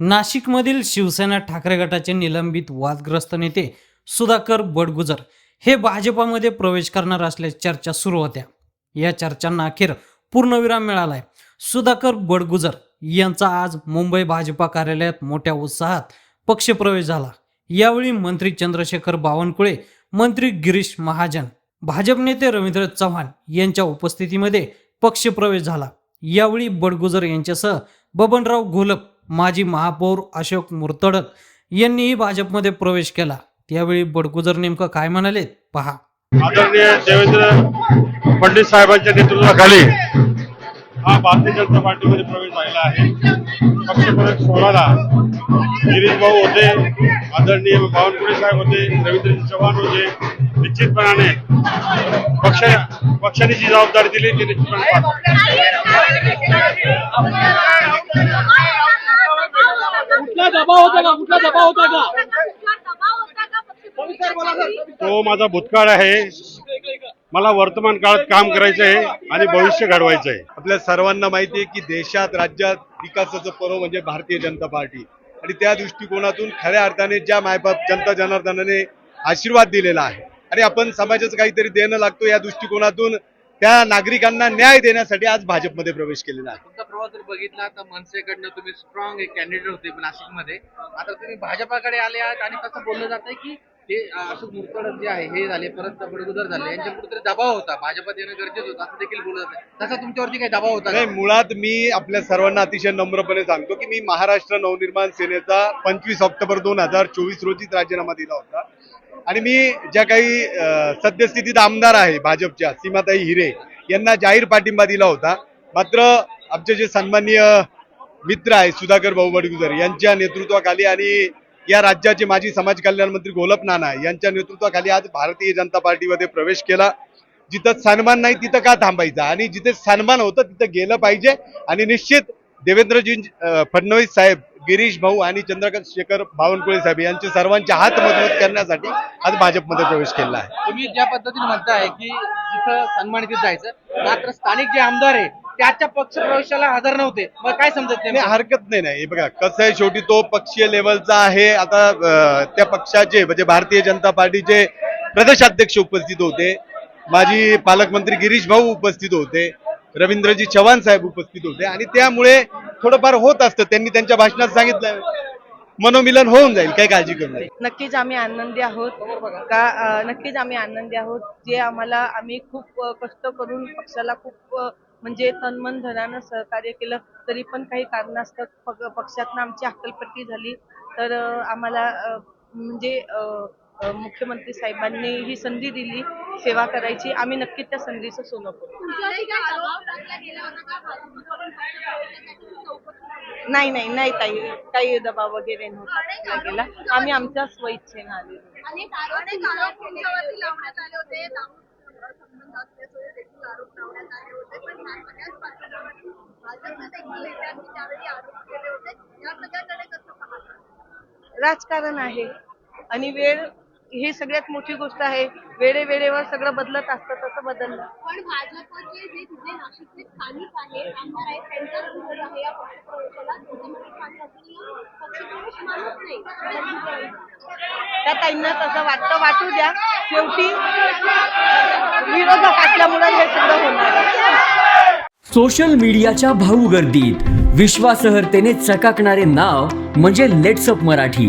नाशिकमधील शिवसेना ठाकरे गटाचे निलंबित वादग्रस्त नेते सुधाकर बडगुजर हे भाजपामध्ये प्रवेश करणार असल्याची चर्चा सुरू होत्या. या चर्चांना अखेर पूर्णविराम मिळालाय. सुधाकर बडगुजर यांचा आज मुंबई भाजपा कार्यालयात मोठ्या उत्साहात पक्षप्रवेश झाला. यावेळी मंत्री चंद्रशेखर बावनकुळे मंत्री गिरीश महाजन भाजप नेते रवींद्र चव्हाण यांच्या उपस्थितीमध्ये पक्षप्रवेश झाला. यावेळी बडगुजर यांच्यासह बबनराव घोलप माजी महापौर अशोक मुर्तडक यांनीही भाजपमध्ये प्रवेश केला. त्यावेळी बडगुजर नेमकं काय म्हणाले? पहा. आदरणीय देवेंद्र फडणवीस साहेबांच्या नेतृत्वाखाली हा भारतीय जनता पार्टीमध्ये प्रवेश झालेला आहे. पक्षप्रवेश सोहळाला गिरीश भाऊ होते आदरणीय बावनकुळे साहेब होते रवींद्र चव्हाण होते निश्चितपणाने पक्ष पक्षाने जी जबाबदारी दिली ती निश्चितपणे दबाव होता का? कुठला दबाव होता का? तो माझा भूतकाळ आहे. मला वर्तमान काळात काम करायचं आहे आणि भविष्य घडवायचं आहे. आपल्या सर्वांना माहिती आहे की देशात राज्यात विकासाचं पर्व म्हणजे भारतीय जनता पार्टी. आणि त्या दृष्टिकोनातून खऱ्या अर्थाने ज्या मायबाप जनता जनार्दनाने आशीर्वाद दिलेला आहे. आणि आपण समाजाचं काहीतरी देणं लागतो या दृष्टिकोनातून त्या नागरिकांना न्याय देण्यासाठी आज भाजपमध्ये प्रवेश केलेला आहे. तुमचा प्रवास जर बघितला तर मनसेकडनं तुम्ही स्ट्रॉंग एक कॅन्डिडेट होते नाशिकमध्ये. आता तुम्ही भाजपाकडे आले आहात आणि तसं बोललं जात आहे की अं, अशोक मुर्तडक जे आहे हे झाले परत बडगुजर झाले यांच्या कुठेतरी दबाव होता. भाजपात येणं गरजेचं होतं असं देखील बोललं जात आहे. तसा तुमच्यावरती काही दबाव होता नाही? मुळात मी आपल्या सर्वांना अतिशय नम्रपणे सांगतो की मी महाराष्ट्र नवनिर्माण सेनेचा पंचवीस ऑक्टोबर दोन हजार चोवीस रोजीच राजीनामा दिला होता. आणि मी ज्या काही सद्यस्थितीत आमदार आहे भाजपच्या सीमाताई हिरे यांना जाहीर पाठिंबा दिला होता. मात्र आमचे जे सन्माननीय मित्र आहे सुधाकर भाऊ बडगुजर यांच्या नेतृत्वाखाली आणि या राज्याचे माजी समाज कल्याण मंत्री गोलप नाना यांच्या नेतृत्वाखाली आज भारतीय जनता पार्टीमध्ये प्रवेश केला. जिथं सन्मान नाही तिथं का थांबायचं? आणि जिथे सन्मान होतं तिथं गेलं पाहिजे. आणि निश्चित देवेंद्रजी फडणवीस साहेब गिरीश भाऊ आणि चंद्रकांत शेखर बावनकुळे साहेब यांचे सर्वांचे हात मजबूत करण्यासाठी आज भाजपमध्ये प्रवेश केला आहे. तुम्ही ज्या पद्धतीने म्हणताय की जिथं सन्मानित जायचं मात्र स्थानिक जे आमदार आहे त्याच्या पक्ष प्रवेशाला हजर नव्हते. मग काय समजत नाही? हरकत नाही नाही. हे बघा कसं आहे शेवटी तो पक्षीय लेवलचा आहे. आता त्या पक्षाचे म्हणजे भारतीय जनता पार्टीचे प्रदेशाध्यक्ष उपस्थित होते. माजी पालकमंत्री गिरीश भाऊ उपस्थित होते. रवींद्रजी चव्हाण साहेब उपस्थित होते. आणि त्यामुळे थोडंफार होत असतं. त्यांनी त्यांच्या भाषणात सांगितलं. मनोमिलन होऊन जाईल. काही काळजी करू नये नक्कीच आम्ही आनंदी आहोत. का नक्कीच आम्ही आनंदी आहोत. जे आम्हाला आम्ही खूप कष्ट करून पक्षाला खूप म्हणजे तनमन धनानं सहकार्य केलं. तरी पण काही कारणास्तव पक्षातनं आमची अक्कलपट्टी झाली. तर आम्हाला म्हणजे मुख्यमंत्री साहेबांनी ही संधी दिली सेवा करायची. आम्ही नक्कीच त्या संधीचं सोनं नाही नाही नाही ताई. काही दबाव वगैरे नव्हता टाकला गेला आम्ही आमच्या स्वइच्छेनं आलेलो. राजकारण आहे. आणि वेळ ही सगळ्यात मोठी गोष्ट आहे. वेळे वेळेवर सगळं बदलत असतं तसं बदललं. पण भाजपचे जे तिथे नाशिकचे स्थानिक आहेत आमदार आहेत त्यांचाच विरोध आहे या पक्षप्रवेशाला ज्योतिमती ठाणे अजूनही पक्षप्रवेश मानत नाही. त्या ताईंना तसं वाटतं वाटू द्या. शेवटी विरोधक असल्यामुळे हे सगळं होणार. सोशल मीडियाच्या भाऊ गर्दीत. विश्वासार्हतेने चकाकणारे नाव म्हणजे लेट्सअप मराठी.